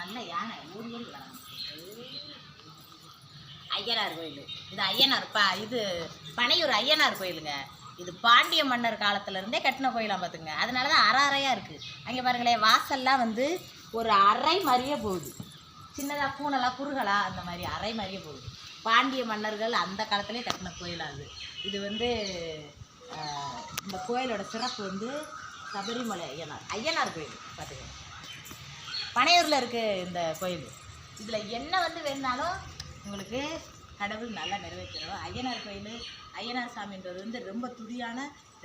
நல்ல யானை ஊடி ஊடி ஐயனார் கோயில். இது ஐயனார் பா இது பனையூர் ஐயனார் கோயிலுங்க. இது பாண்டிய மன்னர் காலத்துலேருந்தே கட்டின கோயிலாக பார்த்துங்க அதனால தான் அரை அறையாக இருக்குது அங்கே பாருங்களேன் வாசல்லாம் வந்து ஒரு அறை மாதிரியே போகுது. சின்னதாக பூனலா குறுகலா அந்த மாதிரி அறை மாதிரியே போகுது. பாண்டிய மன்னர்கள் அந்த காலத்திலே கட்டின கோயில் அது. இது வந்து இந்த கோயிலோட சிறப்பு வந்து சபரிமலை ஐயனார் ஐயனார் கோயில் பார்த்துக்கோங்க. பனையூரில் இருக்குது இந்த கோயில். இதில் என்ன வந்து வேணுனாலும் உங்களுக்கு கடவுள் நல்லா நிறைவேற்றணும் ஐயனார் கோயில் ஐயனார் சாமின்றது வந்து ரொம்ப துதியான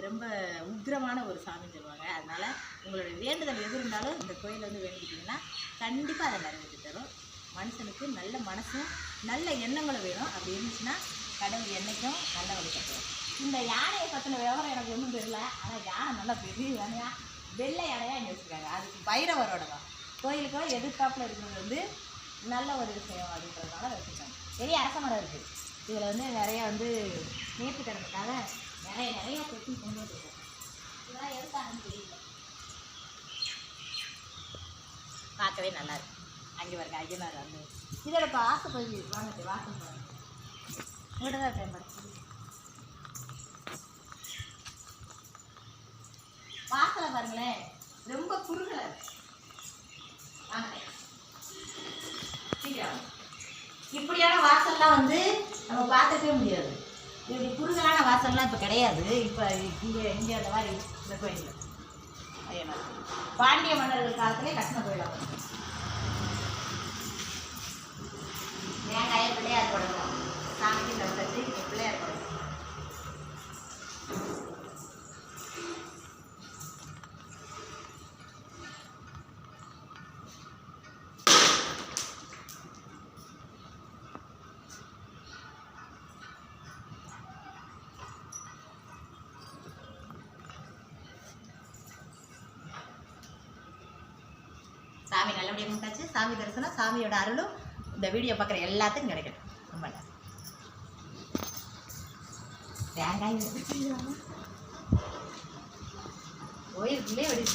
ரொம்ப உக்கிரமான ஒரு சாமின்னு சொல்லுவாங்க. அதனால் உங்களுடைய வேண்டுதல் எது இருந்தாலும் இந்த கோயில் வந்து வேண்டிக்கிட்டிங்கன்னா கண்டிப்பாக அதை நிறைவேற்றி தரும். மனுஷனுக்கு நல்ல மனசும் நல்ல எண்ணங்களும் வேணும். அப்படி இருந்துச்சுன்னா கடவுள் என்றைக்கும் நல்ல வழி கட்டுவோம் இந்த யானையை பற்றின விவரம் எனக்கு ஒன்றும் தெரியல. ஆனால் யானை நல்லா பெரிய யானையாக வெள்ளை யானையாக இங்கே வச்சுருக்காங்க அதுக்கு பைரவரோட தான் கோயிலுக்கும் எதிர்காப்பில் இருக்கிறது வந்து நல்ல ஒரு விஷயம் அப்படின்றதுனால வச்சுருக்காங்க பெரிய அரச மரம் இருக்குது இதில் வந்து நிறைய வந்து நேற்று கிடந்துக்காக நிறைய நிறைய கொட்டி கொண்டு வந்துருக்கோம் இதெல்லாம் எதுக்காகன்னு தெரியல. பார்க்கவே நல்லா இருக்கு. அங்கே பாருங்க ஐயனார் வந்து இதோட இப்போ பகுதி வாங்க வாசல் பாருங்க இவ்வளோ தான் பயன்படுத்து வாசலை பாருங்களேன். ரொம்ப குறுகல இப்படியான வாசல்லாம் வந்து நம்ம பார்த்துக்கவே முடியாது. இப்படி குறுகலான வாசல்லாம் இப்போ கிடையாது. இப்போ இங்கே இங்கே அந்த மாதிரி இந்த கோயிலில். பாண்டிய மன்னர்கள் காலத்திலே கட்டின கோயிலாக சாமி நல்லபடியாக கும்பிட்டாச்சு. சாமி தரிசனம் சாமியோட அருளும் இந்த வீடியோ பார்க்குற எல்லாத்துக்கும் கிடைக்கணும் ரொம்ப நன்றி. தேங்காய் கோயிலுக்குள்ளே வெடி